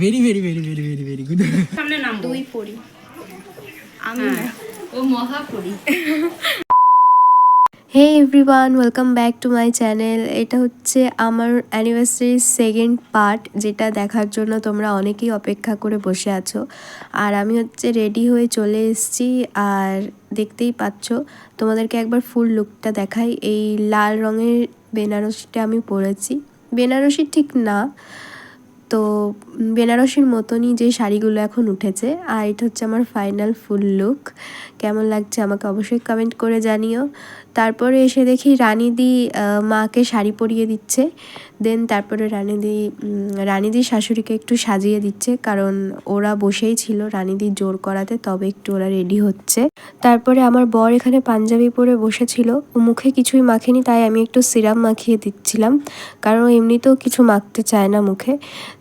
Very very very very very very good সামনে নাম দুই পড়ি আমি ও মহা পড়ি hey everyone welcome back to my channel এটা হচ্ছে আমার অ্যানিভার্সারির সেকেন্ড পার্ট যেটা দেখার জন্য তোমরা অনেকেই অপেক্ষা করে বসে আছো। আর আমি হচ্ছে রেডি হয়ে চলে এসেছি আর দেখতেই পাচ্ছ তোমাদেরকে একবার ফুল লুকটা দেখাই। এই লাল রঙের বেনারসিটা আমি পরেছি। বেনারসি ঠিক না তো বেনারসির মতনই যে শাড়িগুলো এখন উঠেছে, আর এটা হচ্ছে আমার ফাইনাল ফুল লুক কেমন লাগছে আমাকে অবশ্যই কমেন্ট করে জানিও। তারপরে এসে দেখি রানিদি মাকে শাড়ি পরিয়ে দিচ্ছে। দেন তারপরে রানিদি রানিদির শাশুড়িকে একটু সাজিয়ে দিচ্ছে, কারণ ওরা বসেই ছিল রানিদি জোর করাতে, তবে একটু ওরা রেডি হচ্ছে। তারপরে আমার বর এখানে পাঞ্জাবি পরে বসেছিল। ও মুখে কিছুই মাখেনি, তাই আমি একটু সিরাম মাখিয়ে দিচ্ছিলাম। কারণ এমনিতেও কিছু মাখতে চায় না মুখে।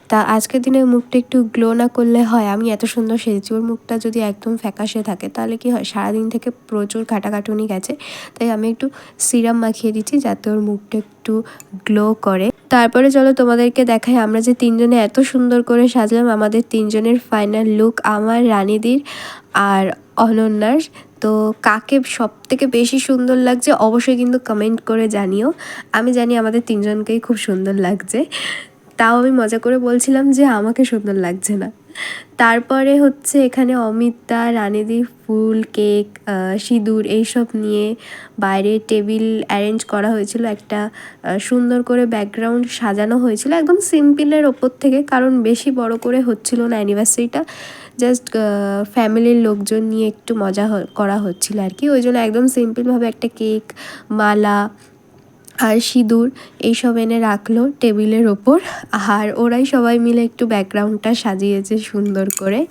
তা আজকের দিনে মুখটা একটু গ্লো না করলে হয়? আমি এত সুন্দর সেজেছি। ওর মুখটা যদি একদম ফ্যাকাশে থাকে, তাহলে কি হয়? সারাদিন থেকে প্রচুর খাটাখাটুনি গেছে। তাই আমি একটু সিরাম মাখিয়ে দিচ্ছি যাতে ওর মুখটা একটু গ্লো করে। তারপরে চলো তোমাদেরকে দেখাই, আমরা যে তিনজনে এত সুন্দর করে সাজলাম, আমাদের তিনজনের ফাইনাল লুক আমার, রানীদির আর অনন্যার। তো কাকে সব থেকে বেশি সুন্দর লাগছে অবশ্যই কিন্তু কমেন্ট করে জানিও। আমি জানি আমাদের তিনজনকেই খুব সুন্দর লাগছে। তাও আমি মজা করে বলছিলাম যে আমাকে সুন্দর লাগছে না। তারপরে হচ্ছে এখানে অমিতা, রানিদি, ফুল, কেক সিঁদুর এইসব নিয়ে বাইরে টেবিল অ্যারেঞ্জ করা হয়েছিল। একটা সুন্দর করে ব্যাকগ্রাউন্ড সাজানো হয়েছিল। একদম সিম্পলের ওপর থেকে, কারণ বেশি বড় করে হচ্ছিল না অ্যানিভার্সারিটা জাস্ট ফ্যামিলির লোকজন নিয়ে একটু মজা করা হচ্ছিল আর কি। ওই জন্য একদম সিম্পলভাবে একটা কেক, মালা আর সিঁদুর এইসব এনে রাখল টেবিলের ওপর। আর ওরাই সবাই মিলে একটু ব্যাকগ্রাউন্ডটা সাজিয়েছে সুন্দর করে।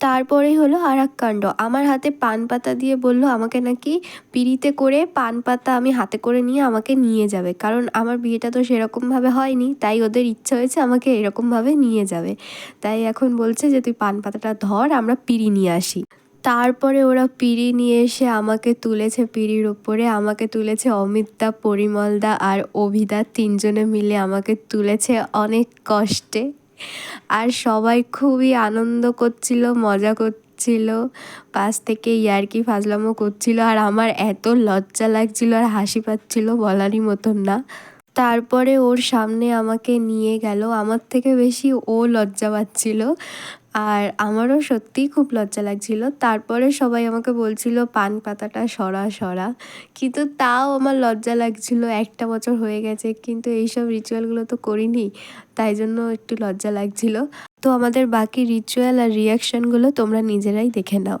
তারপরেই হলো আর এক কাণ্ড। আমার হাতে পান পাতা দিয়ে বলল, আমাকে নাকি পিড়িতে করে পান পাতা আমি হাতে করে নিয়ে আমাকে নিয়ে যাবে। কারণ আমার বিয়েটা তো সেরকমভাবে হয়নি, তাই ওদের ইচ্ছা হয়েছে আমাকে এরকমভাবে নিয়ে যাবে। তাই এখন বলছে যে, তুই পান পাতাটা ধর, আমরা পিড়ি নিয়ে আসি। তারপরে ওরা পিড়ি নিয়ে এসে আমাকে তুলেছে পিড়ির ওপরে আমাকে তুলেছে অমিতদা পরিমলদা আর অভিদা তিনজনে মিলে আমাকে তুলেছে অনেক কষ্টে। আর সবাই খুবই আনন্দ করছিল, মজা করছিল, পাশ থেকে ইয়ার্কি ফাজলামো করছিল। আর আমার এত লজ্জা লাগছিল আর হাসি পাচ্ছিল বলারই মতন না। তারপরে ওর সামনে আমাকে নিয়ে গেল। আমার থেকে বেশি ও লজ্জা পাচ্ছিল আর আমারও সত্যিই খুব লজ্জা লাগছিল। তারপরে সবাই আমাকে বলছিল, পান পাতাটা সরা সরা। কিন্তু তাও আমার লজ্জা লাগছিল। একটা বছর হয়ে গেছে, কিন্তু এইসব রিচুয়ালগুলো তো করিনি, তাই জন্য একটু লজ্জা লাগছিল। তো আমাদের বাকি রিচুয়াল আর রিয়াকশনগুলো তোমরা নিজেরাই দেখে নাও।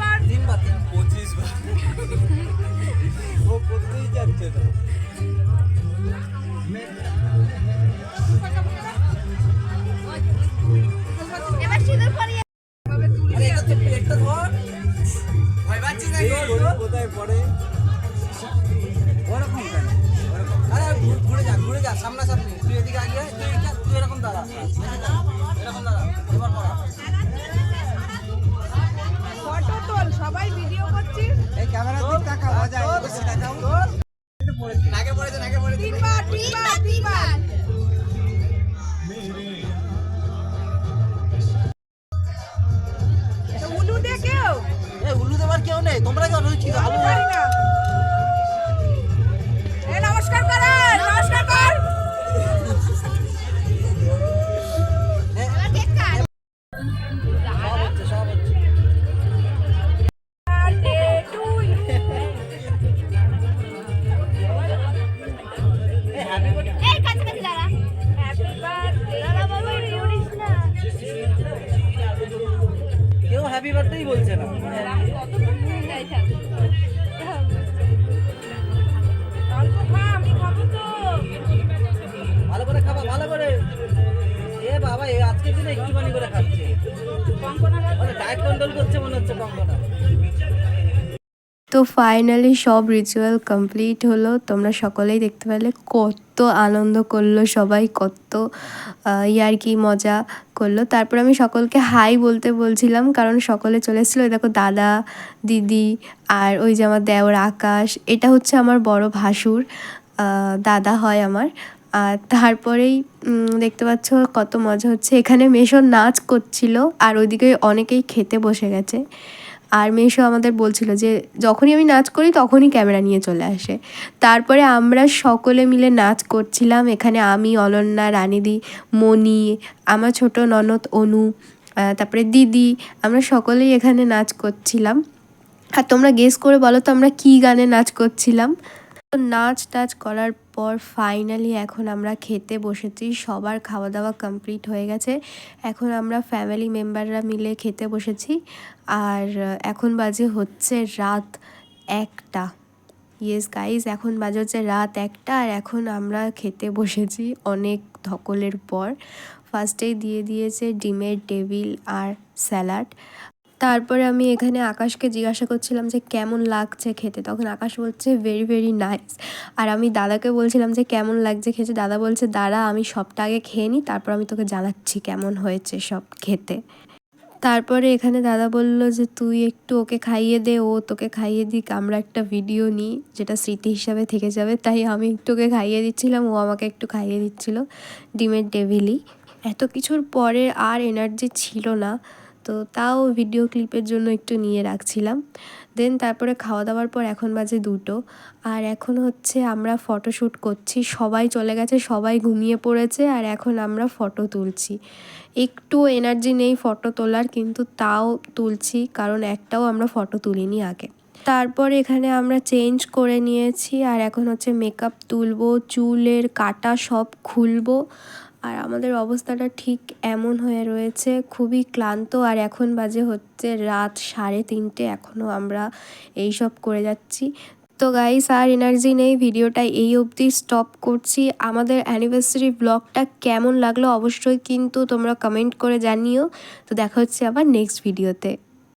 আরে ঘুরে- যা ঘুরে যা সামনাসামনি তুই এদিকে আগিয়ে তুই তুই এরকম দাঁড়া এরকম দাঁড়া সবাই এই ক্যামেরার দিক তাকা বাজায় বেশি তাকাও নাকে পড়েছে নাকে পড়েছে। তিনবার তিনবার উলু দে কেউ? এই উল্লু দেবার কেউ নেই? তোমরা কেউ রয়েছি আলু ভালো করে খাবা ভালো করে। এ বাবা আজকের দিনে একটুখানি করে খাচ্ছে। কঙ্কনা ডায়েট মানে কন্ট্রোল করছে মনে হচ্ছে কঙ্কনা। তো ফাইনালি সব রিচুয়াল কমপ্লিট হলো। তোমরা সকলেই দেখতে পেলে কত আনন্দ করল সবাই কত আহ, ইয়ার্কি মজা করল। তারপর আমি সকলকে হাই বলতে বলছিলাম কারণ সকলে চলে এসেছিল। দেখো দাদা দিদি আর ওই যে আমার দেওর আকাশ এটা হচ্ছে আমার বড় ভাসুর দাদা হয় আমার। আর তারপরেই দেখতে পাচ্ছ কত মজা হচ্ছে। এখানে মেশো নাচ করছিল আর ওইদিকে অনেকেই খেতে বসে গেছে। আর মেশো আমাদের বলছিল যে, যখনই আমি নাচ করি, তখনই ক্যামেরা নিয়ে চলে আসে। তারপরে আমরা সকলে মিলে নাচ করছিলাম। এখানে আমি, অনন্যা, রানিদি, মণি, আমার ছোট ননদ, অনু তারপরে দিদি, আমরা সকলেই এখানে নাচ করছিলাম। আর তোমরা গেস করে বলো তো আমরা কী গানে নাচ করছিলাম? তো নাচ টাচ করার পর ফাইনালি এখন আমরা খেতে বসেছি, সবার খাওয়া দাওয়া কমপ্লিট হয়ে গেছে। এখন আমরা ফ্যামিলি মেম্বাররা মিলে খেতে বসেছি। আর এখন বাজে হচ্ছে রাত একটা। ইয়েস গাইজ এখন বাজে হচ্ছে রাত একটা আর এখন আমরা খেতে বসেছি অনেক ধকলের পর। ফার্স্টেই দিয়ে দিয়েছে ডিমের টেবিল আর স্যালাড। তারপরে আমি এখানে আকাশকে জিজ্ঞাসা করছিলাম যে কেমন লাগছে খেতে? তখন আকাশ বলছে ভেরি ভেরি নাইস আর আমি দাদাকে বলছিলাম যে, কেমন লাগছে খেতে? দাদা বলছে দাদা আমি সবটা আগে খেয়ে নিই, তারপর আমি তোকে জানাচ্ছি কেমন হয়েছে সব খেতে। তারপরে এখানে দাদা বলল যে, তুই একটু ওকে খাইয়ে দে, ও তোকে খাইয়ে দিক, আমরা একটা ভিডিও নিই, যেটা স্মৃতি হিসাবে থেকে যাবে। তাই আমি একটু ওকে খাইয়ে দিচ্ছিলাম, ও আমাকে একটু খাইয়ে দিচ্ছিল, ডিমের ডেভিলি এত কিছুর পরে আর এনার্জি ছিল না। তো তাও ভিডিও ক্লিপের জন্য একটু নিয়ে রাখছিলাম। দেন তারপরে খাওয়া দাওয়ার পর এখন বাজে দুটো। আর এখন হচ্ছে আমরা ফটোশ্যুট করছি, সবাই চলে গেছে, সবাই ঘুমিয়ে পড়েছে, আর এখন আমরা ফটো তুলছি। একটু এনার্জি নেই ফটো তোলার, কিন্তু তাও তুলছি, কারণ একটাও আমরা ফটো তুলিনি আগে। তারপর এখানে আমরা চেঞ্জ করে নিয়েছি, আর এখন হচ্ছে মেকআপ তুলবো, চুলের কাটা সব খুলবো। আর আমাদের অবস্থাটা ঠিক এমন হয়ে রয়েছে, খুবই ক্লান্ত আর এখন বাজে হচ্ছে রাত সাড়ে তিনটে এখনও আমরা এই সব করে যাচ্ছি। তো গাইস আর এনার্জি নেই, ভিডিওটা এই অবধি স্টপ করছি। আমাদের অ্যানিভার্সারি ব্লগটা কেমন লাগল অবশ্যই কিন্তু তোমরা কমেন্ট করে জানিও। তো দেখা হচ্ছে আবার নেক্সট ভিডিওতে